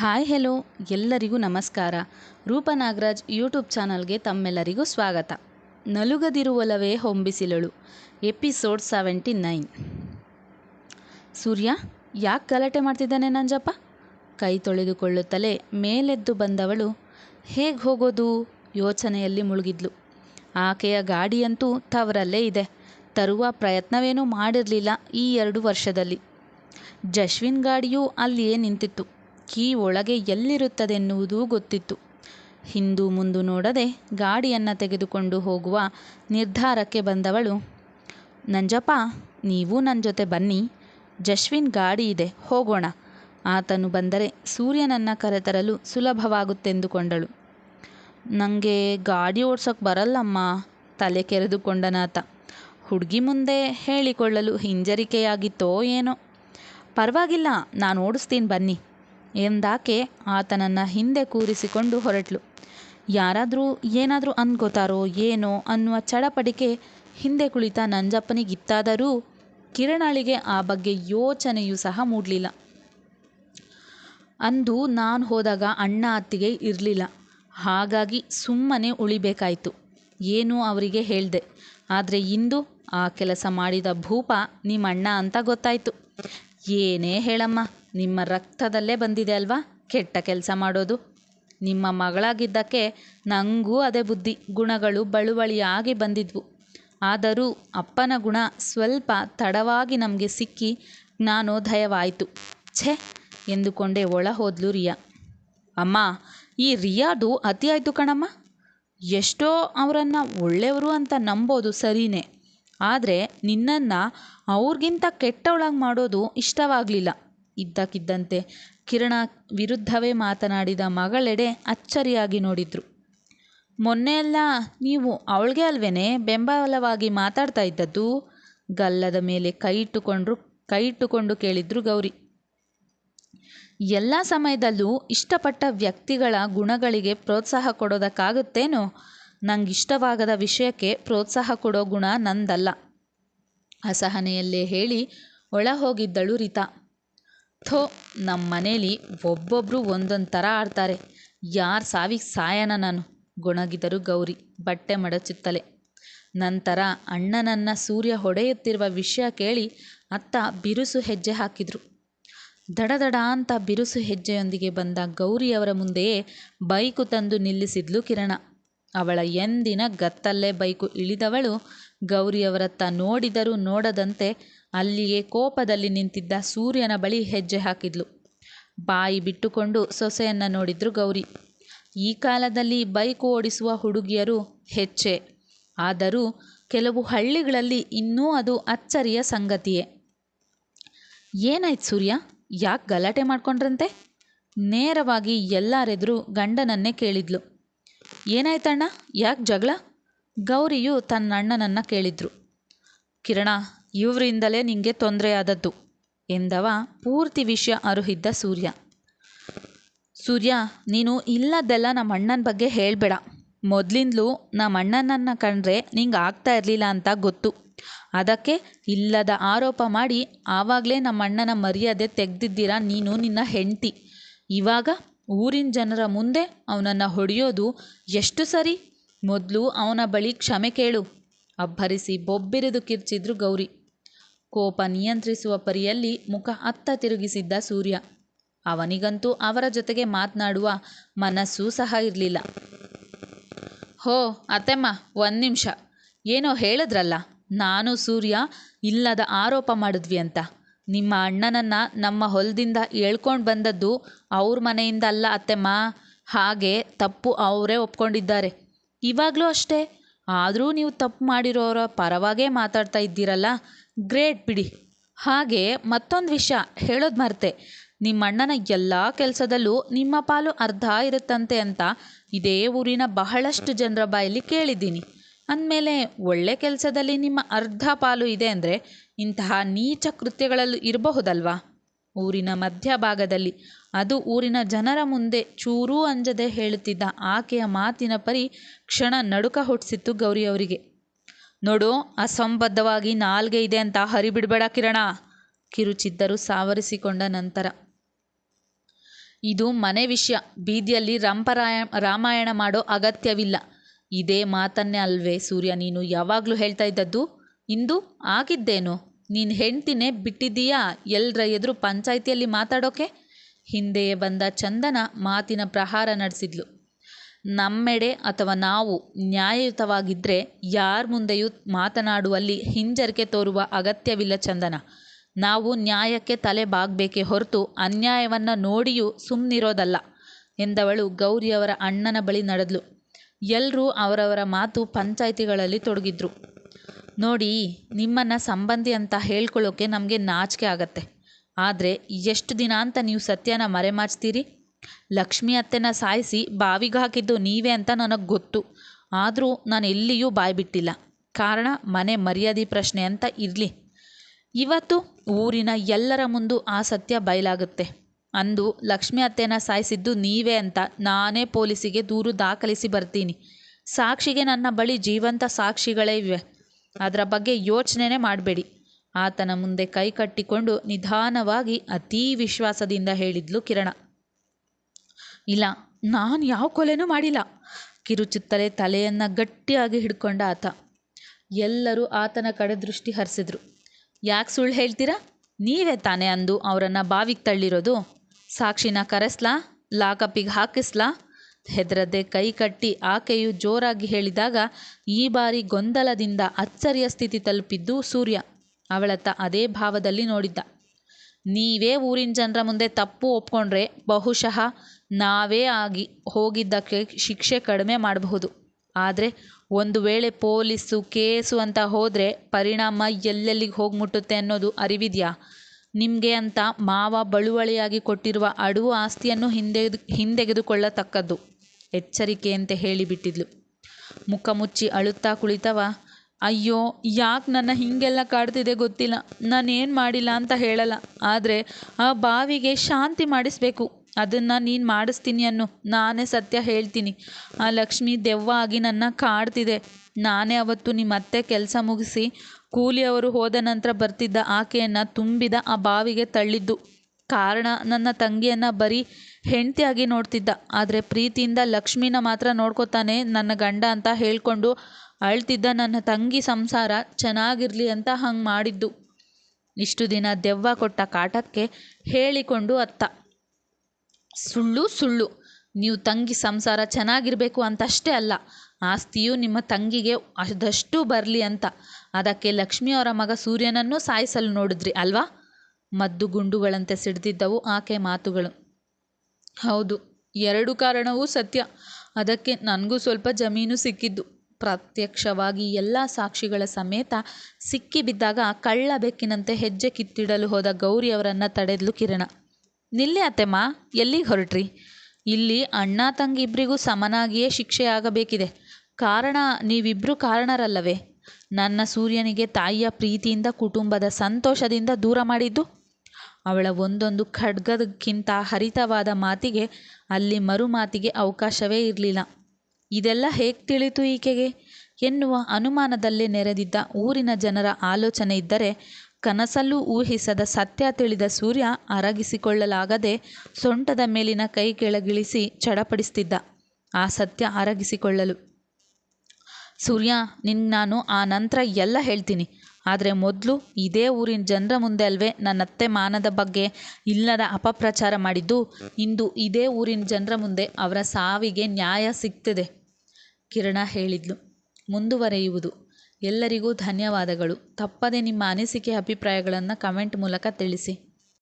Hi hello, ಎಲ್ಲರಿಗೂ ನಮಸ್ಕಾರ. ರೂಪ ನಾಗರಾಜ್ ಯೂಟ್ಯೂಬ್ ಚಾನಲ್ಗೆ ತಮ್ಮೆಲ್ಲರಿಗೂ ಸ್ವಾಗತ. ನಲುಗದಿರುವಲವೇ ಹೊಂಬಿಸಿಲಳು. Episode seventy nine. ಸೂರ್ಯ, ಯಾಕೆ ಗಲಾಟೆ ಮಾಡ್ತಿದ್ದಾನೆ ನಂಜಪ್ಪ? ಕೈ ತೊಳೆದುಕೊಳ್ಳುತ್ತಲೇ ಮೇಲೆದ್ದು ಬಂದವಳು, ಹೇಗೆ ಹೋಗೋದು? ಯೋಚನೆಯಲ್ಲಿ ಮುಳುಗಿದ್ಲು. ಆಕೆಯ ಗಾಡಿಯಂತೂ ತವರಲ್ಲೇ ಇದೆ. ತರುವ ಪ್ರಯತ್ನವೇನೂ ಮಾಡಿರಲಿಲ್ಲ ಈ ಎರಡು ವರ್ಷದಲ್ಲಿ. ಜಶ್ವಿನ್ ಗಾಡಿಯೂ ಅಲ್ಲಿಯೇ ನಿಂತಿತ್ತು. ಕೀ ಒಳಗೆ ಎಲ್ಲಿರುತ್ತದೆನ್ನುವುದೂ ಗೊತ್ತಿತ್ತು. ಹಿಂದು ಮುಂದು ನೋಡದೆ ಗಾಡಿಯನ್ನು ತೆಗೆದುಕೊಂಡು ಹೋಗುವ ನಿರ್ಧಾರಕ್ಕೆ ಬಂದವಳು, ನಂಜಪ್ಪ, ನೀವು ನನ್ನ ಜೊತೆ ಬನ್ನಿ. ಜಶ್ವಿನ್ ಗಾಡಿ ಇದೆ, ಹೋಗೋಣ. ಆತನು ಬಂದರೆ ಸೂರ್ಯನನ್ನು ಕರೆತರಲು ಸುಲಭವಾಗುತ್ತೆಂದುಕೊಂಡಳು. ನನಗೆ ಗಾಡಿ ಓಡ್ಸೋಕೆ ಬರಲ್ಲಮ್ಮ, ತಲೆ ಕೆರೆದುಕೊಂಡನಾತ. ಹುಡುಗಿ ಮುಂದೆ ಹೇಳಿಕೊಳ್ಳಲು ಹಿಂಜರಿಕೆಯಾಗಿತ್ತೋ ಏನೋ. ಪರವಾಗಿಲ್ಲ, ನಾನು ಓಡಿಸ್ತೀನಿ, ಬನ್ನಿ. ಎಂದಾಕೆ ಆತನನ್ನು ಹಿಂದೆ ಕೂರಿಸಿಕೊಂಡು ಹೊರಟ್ಲು. ಯಾರಾದರೂ ಏನಾದರೂ ಅನ್ಕೋತಾರೋ ಏನೋ ಅನ್ನುವ ಚಡಪಡಿಕೆ ಹಿಂದೆ ಕುಳಿತ ನಂಜಪ್ಪನಿಗಿತ್ತಾದರೂ ಕಿರಣಳಿಗೆ ಆ ಬಗ್ಗೆ ಯೋಚನೆಯೂ ಸಹ ಮೂಡಲಿಲ್ಲ. ಅಂದು ನಾನು ಹೋದಾಗ ಅಣ್ಣ ಅತ್ತಿಗೆ ಇರಲಿಲ್ಲ. ಹಾಗಾಗಿ ಸುಮ್ಮನೆ ಉಳಿಬೇಕಾಯಿತು. ಏನು ಅವರಿಗೆ ಹೇಳಿದೆ. ಆದರೆ ಇಂದು ಆ ಕೆಲಸ ಮಾಡಿದ ಭೂಪ ನಿಮ್ಮಣ್ಣ ಅಂತ ಗೊತ್ತಾಯಿತು. ಏನೇ ಹೇಳಮ್ಮ. ನಿಮ್ಮ ರಕ್ತದಲ್ಲೇ ಬಂದಿದೆ ಅಲ್ವಾ? ಕೆಟ್ಟ ಕೆಲಸ ಮಾಡೋದು. ನಿಮ್ಮ ಮಗಳಾಗಿದ್ದಕ್ಕೆ ನನಗೂ ಅದೇ ಬುದ್ಧಿ. ಗುಣಗಳು ಬಳುವಳಿಯಾಗಿ ಬಂದಿದ್ವು. ಆದರೂ ಅಪ್ಪನ ಗುಣ ಸ್ವಲ್ಪ ತಡವಾಗಿ ನಮಗೆ ಸಿಕ್ಕಿ ಜ್ಞಾನೋದಯವಾಯಿತು. ಛೇ! ಎಂದುಕೊಂಡೆ ಒಳ ಹೋದ್ಲು ರಿಯಾ. ಅಮ್ಮ, ಈ ರಿಯಾದು ಅತಿಯಾಯಿತು ಕಣಮ್ಮ. ಎಷ್ಟೋ ಅವರನ್ನು ಒಳ್ಳೆಯವರು ಅಂತ ನಂಬೋದು ಸರಿಯೇ ಆದರೆ ನಿನ್ನನ್ನು ಅವ್ರಿಗಿಂತ ಕೆಟ್ಟವಳಾಗಿ ಮಾಡೋದು ಇಷ್ಟವಾಗಲಿಲ್ಲ. ಇದ್ದಕ್ಕಿದ್ದಂತೆ ಕಿರಣ ವಿರುದ್ಧವೇ ಮಾತನಾಡಿದ ಮಗಳೆಡೆ ಅಚ್ಚರಿಯಾಗಿ ನೋಡಿದ್ರು. ಮೊನ್ನೆಯೆಲ್ಲ ನೀವು ಅವಳಿಗೆ ಅಲ್ವೇನೆ ಬೆಂಬಲವಾಗಿ ಮಾತಾಡ್ತಾ ಇದ್ದದ್ದು? ಗಲ್ಲದ ಮೇಲೆ ಕೈ ಇಟ್ಟುಕೊಂಡ್ರು ಕೈ ಇಟ್ಟುಕೊಂಡು ಕೇಳಿದ್ರು ಗೌರಿ. ಎಲ್ಲ ಸಮಯದಲ್ಲೂ ಇಷ್ಟಪಟ್ಟ ವ್ಯಕ್ತಿಗಳ ಗುಣಗಳಿಗೆ ಪ್ರೋತ್ಸಾಹ ಕೊಡೋದಕ್ಕಾಗುತ್ತೇನೋ? ನಂಗೆ ಇಷ್ಟವಾಗದ ವಿಷಯಕ್ಕೆ ಪ್ರೋತ್ಸಾಹ ಕೊಡೋ ಗುಣ ನಂದಲ್ಲ. ಅಸಹನೆಯಲ್ಲೇ ಹೇಳಿ ಒಳ ಹೋಗಿದ್ದಳು ರಿತಾ. ಥೋ ನಮ್ಮ ಮನೇಲಿ ಒಬ್ಬೊಬ್ಬರು ಒಂದೊಂದು ಥರ ಆಡ್ತಾರೆ. ಯಾರು ಸಾವಿಗೆ ಸಾಯನ ನಾನು? ಗೊಣಗಿದರು ಗೌರಿ, ಬಟ್ಟೆ ಮಡಚುತ್ತಲೆ. ನಂತರ ಅಣ್ಣನನ್ನ ಸೂರ್ಯ ಹೊಡೆಯುತ್ತಿರುವ ವಿಷಯ ಕೇಳಿ ಅತ್ತ ಬಿರುಸು ಹೆಜ್ಜೆ ಹಾಕಿದರು. ದಡದಡ ಅಂತ ಬಿರುಸು ಹೆಜ್ಜೆಯೊಂದಿಗೆ ಬಂದ ಗೌರಿಯವರ ಮುಂದೆಯೇ ಬೈಕು ತಂದು ನಿಲ್ಲಿಸಿದ್ಲು ಕಿರಣ. ಅವಳ ಎಂದಿನ ಗತ್ತಲ್ಲೇ ಬೈಕು ಇಳಿದವಳು ಗೌರಿಯವರತ್ತ ನೋಡಿದರೂ ನೋಡದಂತೆ ಅಲ್ಲಿಯೇ ಕೋಪದಲ್ಲಿ ನಿಂತಿದ್ದ ಸೂರ್ಯನ ಬಳಿ ಹೆಜ್ಜೆ ಹಾಕಿದ್ಲು. ಬಾಯಿ ಬಿಟ್ಟುಕೊಂಡು ಸೊಸೆಯನ್ನು ನೋಡಿದ್ರು ಗೌರಿ. ಈ ಕಾಲದಲ್ಲಿ ಬೈಕ್ ಓಡಿಸುವ ಹುಡುಗಿಯರು ಹೆಚ್ಚೆ. ಆದರೂ ಕೆಲವು ಹಳ್ಳಿಗಳಲ್ಲಿ ಇನ್ನೂ ಅದು ಅಚ್ಚರಿಯ ಸಂಗತಿಯೇ. ಏನಾಯ್ತು ಸೂರ್ಯ? ಯಾಕೆ ಗಲಾಟೆ ಮಾಡ್ಕೊಂಡ್ರಂತೆ? ನೇರವಾಗಿ ಎಲ್ಲರೆದುರು ಗಂಡನನ್ನೇ ಕೇಳಿದ್ಲು. ಏನಾಯ್ತಣ್ಣ? ಯಾಕೆ ಜಗಳ? ಗೌರಿಯು ತನ್ನ ಅಣ್ಣನನ್ನು ಕೇಳಿದ್ರು. ಕಿರಣ ಇವರಿಂದಲೇ ನಿಂಗೆ ತೊಂದರೆಯಾದದ್ದು ಎಂದವ ಪೂರ್ತಿ ವಿಷಯ ಅರುಹಿದ್ದ ಸೂರ್ಯ. ಸೂರ್ಯ, ನೀನು ಇಲ್ಲದ್ದೆಲ್ಲ ನಮ್ಮ ಅಣ್ಣನ ಬಗ್ಗೆ ಹೇಳಬೇಡ. ಮೊದಲಿಂದಲೂ ನಮ್ಮ ಅಣ್ಣನನ್ನು ಕಂಡ್ರೆ ನಿಂಗೆ ಆಗ್ತಾ ಇರಲಿಲ್ಲ ಅಂತ ಗೊತ್ತು. ಅದಕ್ಕೆ ಇಲ್ಲದ ಆರೋಪ ಮಾಡಿ ಆವಾಗಲೇ ನಮ್ಮ ಅಣ್ಣನ ಮರ್ಯಾದೆ ತೆಗೆದಿದ್ದೀರಾ ನೀನು ನಿನ್ನ ಹೆಂಡತಿ. ಇವಾಗ ಊರಿನ ಜನರ ಮುಂದೆ ಅವನನ್ನು ಹೊಡೆಯೋದು ಎಷ್ಟು ಸರಿ? ಮೊದಲು ಅವನ ಬಳಿ ಕ್ಷಮೆ ಕೇಳು. ಅಬ್ಬರಿಸಿ, ಬೊಬ್ಬಿರಿದು ಕಿರ್ಚಿದ್ರು ಗೌರಿ. ಕೋಪ ನಿಯಂತ್ರಿಸುವ ಪರಿಯಲ್ಲಿ ಮುಖ ಅತ್ತ ತಿರುಗಿಸಿದ್ದ ಸೂರ್ಯ. ಅವನಿಗಂತೂ ಅವರ ಜೊತೆಗೆ ಮಾತನಾಡುವ ಮನಸ್ಸೂ ಸಹ ಇರಲಿಲ್ಲ. ಹೋ, ಅತ್ತೆಮ್ಮ, ಒಂದು ನಿಮಿಷ. ಏನೋ ಹೇಳಿದ್ರಲ್ಲ, ನಾನು ಸೂರ್ಯ ಇಲ್ಲದ ಆರೋಪ ಮಾಡಿದ್ವಿ ಅಂತ. ನಿಮ್ಮ ಅಣ್ಣನನ್ನು ನಮ್ಮ ಹೊಲದಿಂದ ಎಳ್ಕೊಂಡು ಬಂದದ್ದು ಅವ್ರ ಮನೆಯಿಂದ ಅಲ್ಲ ಅತ್ತೆಮ್ಮ. ಹಾಗೆ ತಪ್ಪು ಅವರೇ ಒಪ್ಕೊಂಡಿದ್ದಾರೆ. ಇವಾಗಲೂ ಅಷ್ಟೇ. ಆದರೂ ನೀವು ತಪ್ಪು ಮಾಡಿರೋರ ಪರವಾಗೇ ಮಾತಾಡ್ತಾ ಇದ್ದೀರಲ್ಲ. ಗ್ರೇಟ್ ಬಿಡಿ. ಹಾಗೆ ಮತ್ತೊಂದು ವಿಷಯ ಹೇಳೋದು ಮರ್ತೆ. ನಿಮ್ಮಣ್ಣನ ಎಲ್ಲ ಕೆಲಸದಲ್ಲೂ ನಿಮ್ಮ ಪಾಲು ಅರ್ಧ ಇರುತ್ತಂತೆ ಅಂತ ಇದೇ ಊರಿನ ಬಹಳಷ್ಟು ಜನರ ಬಾಯಲ್ಲಿ ಕೇಳಿದ್ದೀನಿ. ಅಂದಮೇಲೆ ಒಳ್ಳೆ ಕೆಲಸದಲ್ಲಿ ನಿಮ್ಮ ಅರ್ಧ ಪಾಲು ಇದೆ ಅಂದರೆ ಇಂತಹ ನೀಚ ಕೃತ್ಯಗಳಲ್ಲೂ ಇರಬಹುದಲ್ವಾ? ಊರಿನ ಮಧ್ಯಭಾಗದಲ್ಲಿ. ಅದು ಊರಿನ ಜನರ ಮುಂದೆ ಚೂರೂ ಅಂಜದೆ ಹೇಳುತ್ತಿದ್ದ ಆಕೆಯ ಮಾತಿನ ಪರಿ ಕ್ಷಣ ನಡುಕ ಹುಟ್ಟಿಸಿತ್ತು ಗೌರಿಯವರಿಗೆ. ನೋಡು, ಅಸಂಬದ್ಧವಾಗಿ ನಾಲ್ಗೆ ಇದೆ ಅಂತ ಹರಿಬಿಡಬೇಡ ಕಿರಣ. ಕಿರುಚಿದ್ದರು ಸಾವರಿಸಿಕೊಂಡ ನಂತರ. ಇದು ಮನೆ ವಿಷಯ. ಬೀದಿಯಲ್ಲಿ ರಂಪರಾಯ, ರಾಮಾಯಣ ಮಾಡೋ ಅಗತ್ಯವಿಲ್ಲ. ಇದೇ ಮಾತನ್ನೇ ಅಲ್ವೇ ಸೂರ್ಯ, ನೀನು ಯಾವಾಗಲೂ ಹೇಳ್ತಾ ಇದ್ದದ್ದು? ಇಂದು ಆಗಿದ್ದೇನು? ನೀನು ಹೆಂಡ್ತಿನೇ ಬಿಟ್ಟಿದ್ದೀಯಾ? ಎಲ್ಲರ ಎದುರು ಪಂಚಾಯಿತಿಯಲ್ಲಿ ಮಾತಾಡೋಕೆ? ಹಿಂದೆಯೇ ಬಂದ ಚಂದನ ಮಾತಿನ ಪ್ರಹಾರ ನಡೆಸಿದ್ಲು. ನಮ್ಮೆಡೆ ಅಥವಾ ನಾವು ನ್ಯಾಯಯುತವಾಗಿದ್ದರೆ ಯಾರ ಮುಂದೆಯೂ ಮಾತನಾಡುವಲ್ಲಿ ಹಿಂಜರಿಕೆ ತೋರುವ ಅಗತ್ಯವಿಲ್ಲ ಚಂದನ. ನಾವು ನ್ಯಾಯಕ್ಕೆ ತಲೆ ಬಾಗಬೇಕೇ ಹೊರತು ಅನ್ಯಾಯವನ್ನು ನೋಡಿಯೂ ಸುಮ್ಮನಿರೋದಲ್ಲ ಎಂದವಳು ಗೌರಿಯವರ ಅಣ್ಣನ ಬಳಿ ನಡೆದ್ಲು. ಎಲ್ಲರೂ ಅವರವರ ಮಾತು ಪಂಚಾಯಿತಿಗಳಲ್ಲಿ ತೊಡಗಿದ್ರು. ನೋಡಿ, ನಿಮ್ಮನ್ನು ಸಂಬಂಧಿ ಅಂತ ಹೇಳ್ಕೊಳ್ಳೋಕೆ ನಮಗೆ ನಾಚಿಕೆ ಆಗತ್ತೆ. ಆದರೆ ಎಷ್ಟು ದಿನ ಅಂತ ನೀವು ಸತ್ಯನ ಮರೆಮಾಚ್ತೀರಿ? ಲಕ್ಷ್ಮಿ ಅತ್ತೆನ ಸಾಯಿಸಿ ಬಾವಿಗೆ ಹಾಕಿದ್ದು ನೀವೇ ಅಂತ ನನಗೆ ಗೊತ್ತು. ಆದರೂ ನಾನು ಎಲ್ಲಿಯೂ ಬಾಯ್ಬಿಟ್ಟಿಲ್ಲ ಕಾರಣ ಮನೆ ಮರ್ಯಾದೆ ಪ್ರಶ್ನೆ ಅಂತ ಇರಲಿ. ಇವತ್ತು ಊರಿನ ಎಲ್ಲರ ಮುಂದು ಆ ಸತ್ಯ ಬಯಲಾಗುತ್ತೆ. ಅಂದು ಲಕ್ಷ್ಮಿ ಅತ್ತೆನ ಸಾಯಿಸಿದ್ದು ನೀವೇ ಅಂತ ನಾನೇ ಪೊಲೀಸಿಗೆ ದೂರು ದಾಖಲಿಸಿ ಬರ್ತೀನಿ. ಸಾಕ್ಷಿಗೆ ನನ್ನ ಬಳಿ ಜೀವಂತ ಸಾಕ್ಷಿಗಳೇ ಇವೆ. ಅದರ ಬಗ್ಗೆ ಯೋಚನೆನೇ ಮಾಡಬೇಡಿ. ಆತನ ಮುಂದೆ ಕೈ ಕಟ್ಟಿಕೊಂಡು ನಿಧಾನವಾಗಿ ಅತೀ ವಿಶ್ವಾಸದಿಂದ ಹೇಳಿದ್ಲು ಕಿರಣ. ಇಲ್ಲ, ನಾನು ಯಾವ ಕೊಲೆನೂ ಮಾಡಿಲ್ಲ. ಕಿರುಚುತ್ತಲೇ ತಲೆಯನ್ನು ಗಟ್ಟಿಯಾಗಿ ಹಿಡ್ಕೊಂಡ ಆತ. ಎಲ್ಲರೂ ಆತನ ಕಡೆ ದೃಷ್ಟಿ ಹರಿಸಿದ್ರು. ಯಾಕೆ ಸುಳ್ಳು ಹೇಳ್ತೀರಾ? ನೀವೇ ತಾನೇ ಅಂದು ಅವರನ್ನು ಬಾವಿಗೆ ತಳ್ಳಿರೋದು. ಸಾಕ್ಷಿನ ಕರೆಸ್ಲಾ, ಲಾಕಪ್ಪಿಗೆ ಹಾಕಿಸ್ಲಾ? ಹೆದರದೆ ಕೈ ಕಟ್ಟಿ ಆಕೆಯು ಜೋರಾಗಿ ಹೇಳಿದಾಗ ಈ ಬಾರಿ ಗೊಂದಲದಿಂದ ಅಚ್ಚರಿಯ ಸ್ಥಿತಿ ತಲುಪಿದ್ದು ಸೂರ್ಯ. ಅವಳತ್ತ ಅದೇ ಭಾವದಲ್ಲಿ ನೋಡಿದ್ದ. ನೀವೇ ಊರಿನ ಜನರ ಮುಂದೆ ತಪ್ಪು ಒಪ್ಕೊಂಡ್ರೆ ಬಹುಶಃ ನಾವೇ ಆಗಿ ಹೋಗಿದ್ದಕ್ಕೆ ಶಿಕ್ಷೆ ಕಡಿಮೆ ಮಾಡಬಹುದು. ಆದರೆ ಒಂದು ವೇಳೆ ಪೊಲೀಸು ಕೇಸು ಅಂತ ಹೋದರೆ ಪರಿಣಾಮ ಎಲ್ಲೆಲ್ಲಿಗೆ ಹೋಗಿ ಮುಟ್ಟುತ್ತೆ ಅನ್ನೋದು ಅರಿವಿದೆಯಾ? ನಿಮಗೆ ಅಂತ ಮಾವ ಬಳುವಳಿಯಾಗಿ ಕೊಟ್ಟಿರುವ ಅಡುವು ಆಸ್ತಿಯನ್ನು ಹಿಂದೆ ಹಿಂದೆಗೆದುಕೊಳ್ಳತಕ್ಕದ್ದು. ಎಚ್ಚರಿಕೆ ಅಂತ ಹೇಳಿಬಿಟ್ಟಿದ್ಲು. ಮುಖ ಮುಚ್ಚಿ ಅಳುತ್ತಾ ಕುಳಿತವ ಅಯ್ಯೋ, ಯಾಕೆ ನನ್ನ ಹೀಗೆಲ್ಲ ಕಾಡ್ತಿದೆ ಗೊತ್ತಿಲ್ಲ. ನಾನೇನು ಮಾಡಿಲ್ಲ ಅಂತ ಹೇಳಲ್ಲ. ಆದರೆ ಆ ಬಾವಿಗೆ ಶಾಂತಿ ಮಾಡಿಸ್ಬೇಕು. ಅದನ್ನು ನೀನು ಮಾಡಿಸ್ತೀನಿ ಅನ್ನು. ನಾನೇ ಸತ್ಯ ಹೇಳ್ತೀನಿ. ಆ ಲಕ್ಷ್ಮಿ ದೆವ್ವ ಆಗಿ ನನ್ನ ಕಾಡ್ತಿದೆ. ನಾನೇ ಅವತ್ತು ನಿಮ್ಮ ಅತ್ತೆ ಕೆಲಸ ಮುಗಿಸಿ ಕೂಲಿಯವರು ಹೋದ ನಂತರ ಬರ್ತಿದ್ದ ಆಕೆಯನ್ನು ತುಂಬಿದ ಆ ಬಾವಿಗೆ ತಳ್ಳಿದ್ದು. ಕಾರಣ ನನ್ನ ತಂಗಿಯನ್ನು ಬರೀ ಹೆಂಡತಿಯಾಗಿ ನೋಡ್ತಿದ್ದ. ಆದರೆ ಪ್ರೀತಿಯಿಂದ ಲಕ್ಷ್ಮಿನ ಮಾತ್ರ ನೋಡ್ಕೊತಾನೆ ನನ್ನ ಗಂಡ ಅಂತ ಹೇಳ್ಕೊಂಡು ಅಳ್ತಿದ್ದ ನನ್ನ ತಂಗಿ ಸಂಸಾರ ಚೆನ್ನಾಗಿರಲಿ ಅಂತ ಹಂಗೆ ಮಾಡಿದ್ದು. ಇಷ್ಟು ದಿನ ದೆವ್ವ ಕೊಟ್ಟ ಕಾಟಕ್ಕೆ ಹೇಳಿಕೊಂಡು ಅತ್ತ. ಸುಳ್ಳು ಸುಳ್ಳು. ನೀವು ತಂಗಿ ಸಂಸಾರ ಚೆನ್ನಾಗಿರಬೇಕು ಅಂತಷ್ಟೇ ಅಲ್ಲ, ಆಸ್ತಿಯು ನಿಮ್ಮ ತಂಗಿಗೆ ಅದಷ್ಟು ಬರಲಿ ಅಂತ. ಅದಕ್ಕೆ ಲಕ್ಷ್ಮಿಯವರ ಮಗ ಸೂರ್ಯನನ್ನು ಸಾಯಿಸಲು ನೋಡಿದ್ರಿ ಅಲ್ವಾ? ಮದ್ದು ಗುಂಡುಗಳಂತೆ ಸಿಡ್ದಿದ್ದವು ಆಕೆ ಮಾತುಗಳು. ಹೌದು, ಎರಡು ಕಾರಣವೂ ಸತ್ಯ. ಅದಕ್ಕೆ ನನಗೂ ಸ್ವಲ್ಪ ಜಮೀನು ಸಿಕ್ಕಿದ್ದು. ಪ್ರತ್ಯಕ್ಷವಾಗಿ ಎಲ್ಲ ಸಾಕ್ಷಿಗಳ ಸಮೇತ ಸಿಕ್ಕಿಬಿದ್ದಾಗ ಕಳ್ಳ ಬೆಕ್ಕಿನಂತೆ ಹೆಜ್ಜೆ ಕಿತ್ತಿಡಲು ಹೋದ ಗೌರಿಯವರನ್ನು ತಡೆದ್ಲು ಕಿರಣ. ನಿಲ್ಲಿ ಅತ್ತೆಮ್ಮ ಎಲ್ಲಿಗೆ ಹೊರಟ್ರಿ? ಇಲ್ಲಿ ಅಣ್ಣ ತಂಗಿ ಇಬ್ಬರಿಗೂ ಸಮನಾಗಿಯೇ ಶಿಕ್ಷೆಯಾಗಬೇಕಿದೆ. ಕಾರಣ ನೀವಿಬ್ಬರು ಕಾರಣರಲ್ಲವೇ? ನನ್ನ ಸೂರ್ಯನಿಗೆ ತಾಯಿಯ ಪ್ರೀತಿಯಿಂದ, ಕುಟುಂಬದ ಸಂತೋಷದಿಂದ ದೂರ ಮಾಡಿದ್ದು? ಅವಳ ಒಂದೊಂದು ಖಡ್ಗದಕ್ಕಿಂತ ಹರಿತವಾದ ಮಾತಿಗೆ ಅಲ್ಲಿ ಮರು ಮಾತಿಗೆ ಅವಕಾಶವೇ ಇರಲಿಲ್ಲ. ಇದೆಲ್ಲ ಹೇಗೆ ತಿಳಿತು ಈಕೆಗೆ? ಎನ್ನುವ ಅನುಮಾನದಲ್ಲೇ ನೆರೆದಿದ್ದ ಊರಿನ ಜನರ ಆಲೋಚನೆ ಇದ್ದರೆ ಕನಸಲ್ಲೂ ಊಹಿಸದ ಸತ್ಯ ತಿಳಿದ ಸೂರ್ಯ ಅರಗಿಸಿಕೊಳ್ಳಲಾಗದೆ ಸೊಂಟದ ಮೇಲಿನ ಕೈ ಕೆಳಗಿಳಿಸಿ ಚಡಪಡಿಸ್ತಿದ್ದ ಆ ಸತ್ಯ ಅರಗಿಸಿಕೊಳ್ಳಲು. ಸೂರ್ಯ ನಿನ್ಗೆ ನಾನು ಆ ನಂತರ ಎಲ್ಲ ಹೇಳ್ತೀನಿ. ಆದರೆ ಮೊದಲು ಇದೇ ಊರಿನ ಜನರ ಮುಂದೆ ಅಲ್ವೇ ನನ್ನತ್ತೆ ಮಾನದ ಬಗ್ಗೆ ಇಲ್ಲದ ಅಪಪ್ರಚಾರ ಮಾಡಿದ್ದು. ಇಂದು ಇದೇ ಊರಿನ ಜನರ ಮುಂದೆ ಅವರ ಸಾವಿಗೆ ನ್ಯಾಯ ಸಿಗ್ತಿದೆ. ಕಿರಣ ಹೇಳಿದ್ಲು. ಮುಂದುವರೆಯುವುದು. ಎಲ್ಲರಿಗೂ ಧನ್ಯವಾದಗಳು. ತಪ್ಪದೆ ನಿಮ್ಮ ಅನಿಸಿಕೆ ಅಭಿಪ್ರಾಯಗಳನ್ನು ಕಮೆಂಟ್ ಮೂಲಕ ತಿಳಿಸಿ.